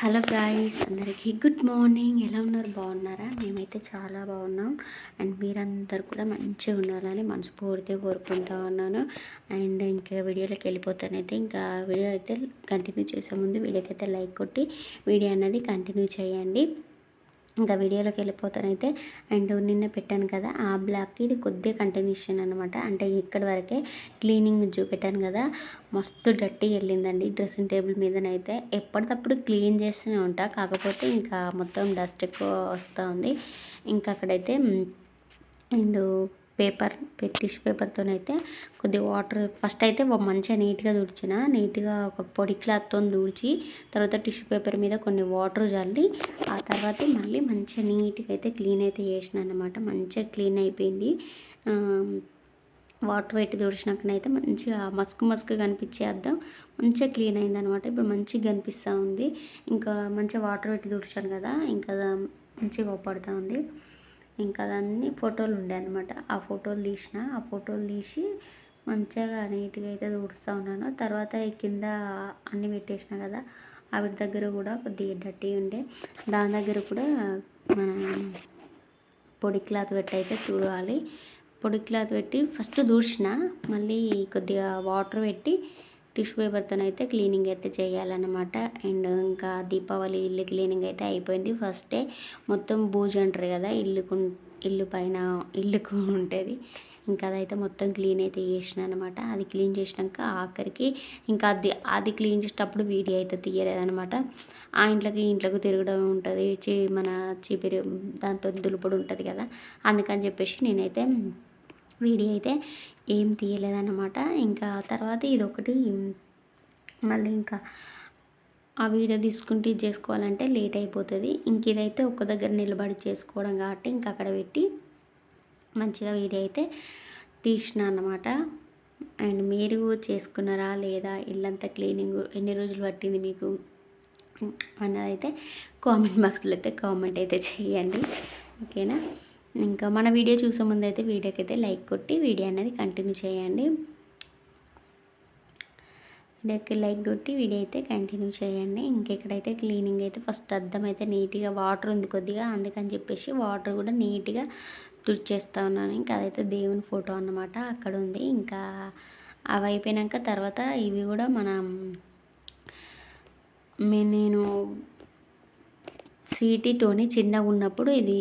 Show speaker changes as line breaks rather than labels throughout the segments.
Hello guys అందరికీ good morning. ఎలా ఉన్నారు? బాగున్నారా? మేమైతే చాలా బాగున్నాం. అండ్ మీరందరూ కూడా మంచిగా ఉండాలని మనస్ఫూర్తిగా కోరుకుంటా ఉన్నాను. అండ్ ఇంకా వీడియోలోకి వెళ్ళిపోతానైతే ఇంకా వీడియో అయితే కంటిన్యూ చేసే ముందు వీడియోకి అయితే లైక్ కొట్టి వీడియో అన్నది కంటిన్యూ చేయండి. ఇంకా వీడియోలోకి వెళ్ళిపోతానైతే. అండ్ నిన్న పెట్టాను కదా ఆ బ్లాక్కి ఇది కొద్దిగా కంటిన్యూషన్ అనమాట అంటే ఇక్కడి వరకే క్లీనింగ్ చూపెట్టాను కదా మస్తు డట్టి వెళ్ళిందండి డ్రెస్సింగ్ టేబుల్ మీదనైతే. ఎప్పటికప్పుడు క్లీన్ చేస్తూనే ఉంటా కాకపోతే ఇంకా మొత్తం డస్ట్ ఎక్కువ వస్తూ ఉంది. ఇంకా అక్కడైతే అండ్ పేపర్ టిష్యూ పేపర్తోనైతే కొద్దిగా వాటర్ ఫస్ట్ అయితే మంచిగా నీట్గా తుడిచిన. నీట్గా ఒక పొడి క్లాత్తో తుడిచి తర్వాత టిష్యూ పేపర్ మీద కొన్ని వాటర్ చల్లి ఆ తర్వాత మళ్ళీ మంచిగా నీట్గా అయితే క్లీన్ అయితే చేసిన అనమాట మంచిగా క్లీన్ అయిపోయింది. వాటర్ పెట్టి తుడిచినాకనైతే మంచిగా మస్క్ మస్క్ కనిపించే అద్దం మంచిగా క్లీన్ అయింది అనమాట ఇప్పుడు మంచిగా కనిపిస్తూ ఉంది. ఇంకా మంచిగా వాటర్ పెట్టి తుడిచాను కదా ఇంకా మంచిగా ఓపడుతూ ఉంది. ఇంకా అదన్నీ ఫోటోలు ఉండే అనమాట ఆ ఫోటోలు తీసిన ఆ ఫోటోలు తీసి మంచిగా నీట్గా అయితే తుడుస్తూ ఉన్నాను. తర్వాత కింద అన్నీ పెట్టేసిన కదా ఆవిడ దగ్గర కూడా కొద్దిగా డట్టి ఉండే. దాని దగ్గర కూడా మన పొడి క్లాత్ పెట్టి అయితే తుడవాలి పొడి క్లాత్ పెట్టి ఫస్ట్ దూడ్చిన మళ్ళీ కొద్దిగా వాటర్ పెట్టి టిష్యూ పేపర్తో అయితే క్లీనింగ్ అయితే చేయాలన్నమాట. అండ్ ఇంకా దీపావళి ఇల్లు క్లీనింగ్ అయితే అయిపోయింది. ఫస్ట్ డే మొత్తం బూజు అంటారు కదా ఇల్లుకు ఇల్లు పైన ఇల్లుకు ఉంటుంది. ఇంకా అదైతే మొత్తం క్లీన్ అయితే చేసిన అనమాట అది క్లీన్ చేసినాక ఆఖరికి ఇంకా అది అది క్లీన్ చేసేటప్పుడు వీడియో అయితే తీయలేదనమాట ఆ ఇంట్లోకి ఇంట్లోకి తిరగడం ఉంటుంది. చీ మన చీపిరి దాంతో దులుపుడు ఉంటుంది కదా అందుకని చెప్పేసి నేనైతే వీడియో అయితే ఏం తీయలేదన్నమాట. ఇంకా తర్వాత ఇది ఒకటి మళ్ళీ ఇంకా ఆ వీడియో తీసుకుంటే ఇది చేసుకోవాలంటే లేట్ అయిపోతుంది. ఇంక ఇదైతే ఒక్క దగ్గర నిలబడి చేసుకోవడం కాబట్టి ఇంకా అక్కడ పెట్టి మంచిగా వీడియో అయితే తీసిన అన్నమాట. అండ్ మీరు చేసుకున్నారా లేదా? ఇల్లంతా క్లీనింగ్ ఎన్ని రోజులు పట్టింది మీకు? అన్నదైతే కామెంట్ బాక్స్లో అయితే కామెంట్ అయితే చేయండి. ఓకేనా? ఇంకా మన వీడియో చూసే ముందు అయితే వీడియోకి అయితే లైక్ కొట్టి వీడియో అనేది కంటిన్యూ చేయండి. వీడియోకి లైక్ కొట్టి వీడియో అయితే కంటిన్యూ చేయండి. ఇంకెక్కడైతే క్లీనింగ్ అయితే ఫస్ట్ అద్దం అయితే నీట్గా వాటర్ ఉంది కొద్దిగా అందుకని చెప్పేసి వాటర్ కూడా నీట్గా తుడిచేస్తూ ఉన్నాను. ఇంకా అదైతే దేవుని ఫోటో అన్నమాట అక్కడ ఉంది. ఇంకా అవి అయిపోయాక తర్వాత ఇవి కూడా మనం నేను స్వీటీ టోని చిన్నగా ఉన్నప్పుడు ఇది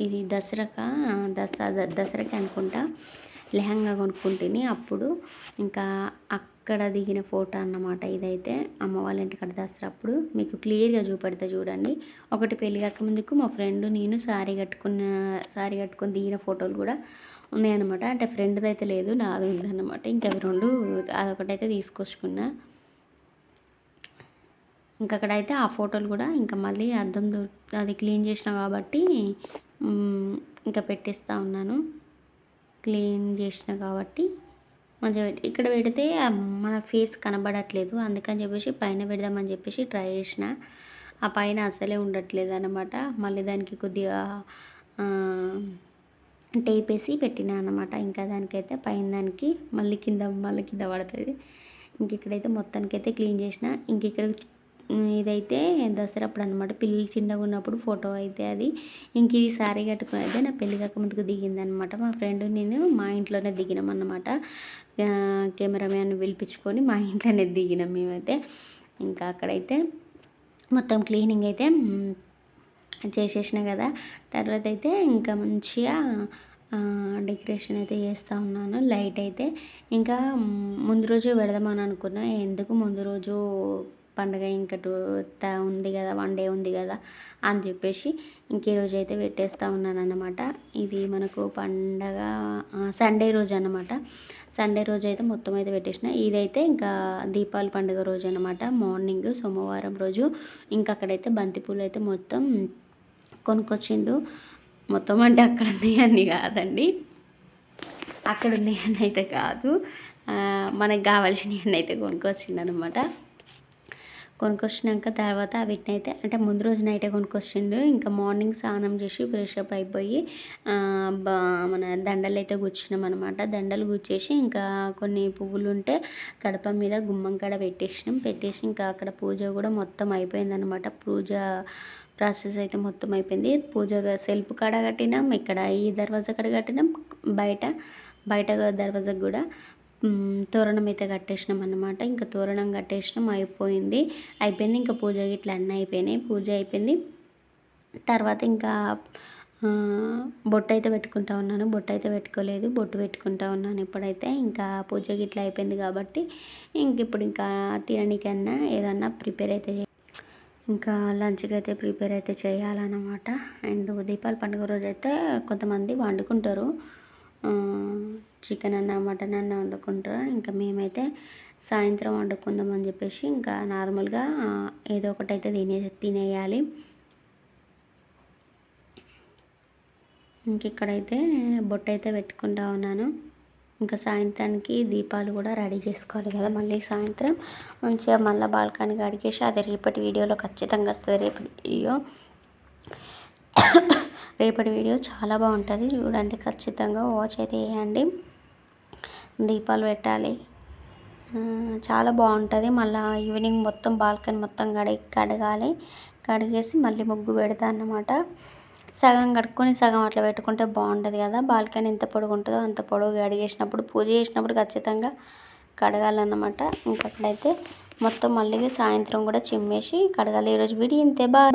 ఇది దసరాక దసరా దసరాకి అనుకుంటా. లెహంగా కొనుక్కుంటుంది అప్పుడు ఇంకా అక్కడ దిగిన ఫోటో అన్నమాట ఇదైతే. అమ్మ వాళ్ళ ఇంటికాడ దసరా అప్పుడు మీకు క్లియర్గా చూపెడతా చూడండి. ఒకటి పెళ్ళి కాకముందుకు మా ఫ్రెండ్ నేను శారీ కట్టుకున్న శారీ కట్టుకొని దిగిన ఫోటోలు కూడా ఉన్నాయన్నమాట. అంటే ఫ్రెండ్ది అయితే లేదు నాది ఉందన్నమాట. ఇంకా అవి రెండు అదొకటైతే తీసుకొచ్చుకున్నా. ఇంకా అక్కడైతే ఆ ఫోటోలు కూడా ఇంకా మళ్ళీ అద్దం అది క్లీన్ చేసిన కాబట్టి ఇంకా పెట్టేస్తూ ఉన్నాను. క్లీన్ చేసిన కాబట్టి మంచిగా ఇక్కడ పెడితే మన ఫేస్ కనబడట్లేదు. అందుకని చెప్పేసి పైన పెడదామని చెప్పేసి ట్రై చేసిన. ఆ పైన అసలే ఉండట్లేదు అనమాట మళ్ళీ దానికి కొద్దిగా టేప్ వేసి పెట్టిన అనమాట ఇంకా దానికైతే పైన దానికి మళ్ళీ కింద మళ్ళీ కింద పడుతుంది. ఇంక ఇక్కడైతే మొత్తానికైతే క్లీన్ చేసిన. ఇంక ఇక్కడ ఇదైతే దసరా అప్పుడు అనమాట పిల్లలు చిన్నగా ఉన్నప్పుడు ఫోటో అయితే అది. ఇంక ఇది శారీ కట్టుకుని అయితే నా పెళ్ళి కాక ముందుకు దిగిందనమాట మా ఫ్రెండ్ నేను మా ఇంట్లోనే దిగినాం అనమాట కెమెరామ్యాన్ పిలిపించుకొని మా ఇంట్లోనే దిగినాం మేమైతే. ఇంకా అక్కడైతే మొత్తం క్లీనింగ్ అయితే చేసేసిన కదా. తర్వాత అయితే ఇంకా మంచిగా డెకరేషన్ అయితే చేస్తూ ఉన్నాను. లైట్ అయితే. ఇంకా ముందు రోజు పెడదామని అనుకున్నా. ఎందుకు ముందు రోజు పండుగ ఇంకా టూ ఉంది కదా వన్ డే ఉంది కదా అని చెప్పేసి ఇంక ఈరోజు అయితే పెట్టేస్తూ ఉన్నాను అనమాట ఇది మనకు పండగ సండే రోజు అనమాట సండే రోజు అయితే మొత్తం అయితే పెట్టేసిన. ఇదైతే ఇంకా దీపావళి పండుగ రోజు అనమాట మార్నింగ్ సోమవారం రోజు ఇంకా అక్కడైతే బంతిపూలు అయితే మొత్తం కొనుక్కొచ్చిండు. మొత్తం అంటే అక్కడ ఉన్నాయన్నీ కాదండి. అక్కడ ఉన్నాయన్నీ అయితే కాదు. మనకు కావాల్సినవి అయితే కొనుక్కొచ్చిండనమాట కొనుక్కొచ్చినాక తర్వాత వీటినైతే అయితే అంటే ముందు రోజు నైటే కొనుక్కొచ్చిండు. ఇంకా మార్నింగ్ స్నానం చేసి ఫ్రెష్ అప్ అయిపోయి బా మన దండలు అయితే గుచ్చినాం అనమాట దండలు గుచ్చేసి ఇంకా కొన్ని పువ్వులు ఉంటే కడప మీద గుమ్మం కాడ పెట్టేసినాం. పెట్టేసి ఇంకా అక్కడ పూజ కూడా మొత్తం అయిపోయిందనమాట పూజ ప్రాసెస్ అయితే మొత్తం అయిపోయింది. పూజ సెల్ఫ్ కాడ కట్టినాం ఇక్కడ ఈ దర్వాజా కాడ కట్టినాం బయట బయట దర్వాజకు కూడా తోరణం అయితే కట్టేసినాం అనమాట ఇంకా తోరణం కట్టేసినాం అయిపోయింది. అయిపోయింది ఇంకా పూజ ఇట్లా అన్నీ అయిపోయినాయి. పూజ అయిపోయింది. తర్వాత ఇంకా బొట్టు అయితే పెట్టుకుంటా ఉన్నాను. బొట్టు అయితే పెట్టుకోలేదు. బొట్టు పెట్టుకుంటా ఉన్నాను ఇప్పుడైతే. ఇంకా పూజ గిట్ల అయిపోయింది కాబట్టి ఇంక ఇప్పుడు ఇంకా తిననీకన్నా ఏదన్నా ప్రిపేర్ అయితే ఇంకా లంచ్కి అయితే ప్రిపేర్ అయితే చేయాలన్నమాట. అండ్ దీపావళి పండుగ రోజు అయితే కొంతమంది వండుకుంటారు. చికెన్ అన్న మటన్ అన్న వండుకుంటారు ఇంకా మేమైతే సాయంత్రం వండుకుందాం అని చెప్పేసి ఇంకా నార్మల్గా ఏదో ఒకటి అయితే తినే తినేయాలి. ఇంక ఇక్కడైతే బొట్టు అయితే పెట్టుకుంటా ఉన్నాను. ఇంకా సాయంత్రానికి దీపాలు కూడా రెడీ చేసుకోవాలి కదా మళ్ళీ సాయంత్రం. మంచిగా మళ్ళీ బాల్కనీ అడిగేసి అది రేపటి వీడియోలో ఖచ్చితంగా వస్తుంది. రేపటి వీడియో. రేపటి వీడియో చాలా బాగుంటుంది. చూడండి ఖచ్చితంగా వాచ్ అయితే వేయండి. దీపాలు పెట్టాలి. చాలా బాగుంటుంది. మళ్ళీ ఈవినింగ్ మొత్తం బాల్కనీ మొత్తం కడి కడగాలి. కడిగేసి మళ్ళీ ముగ్గు పెడతా అన్నమాట. సగం కడుక్కొని సగం అట్లా పెట్టుకుంటే బాగుంటుంది కదా. బాల్కనీ ఎంత పొడుగు ఉంటుందో అంత పొడుగు కడిగేసినప్పుడు పూజ చేసినప్పుడు ఖచ్చితంగా కడగాలన్నమాట. ఇంకక్కడైతే మొత్తం మళ్ళీ సాయంత్రం కూడా చిమ్మేసి కడగాలి. ఈరోజు వీడియో ఇంతే. బాగా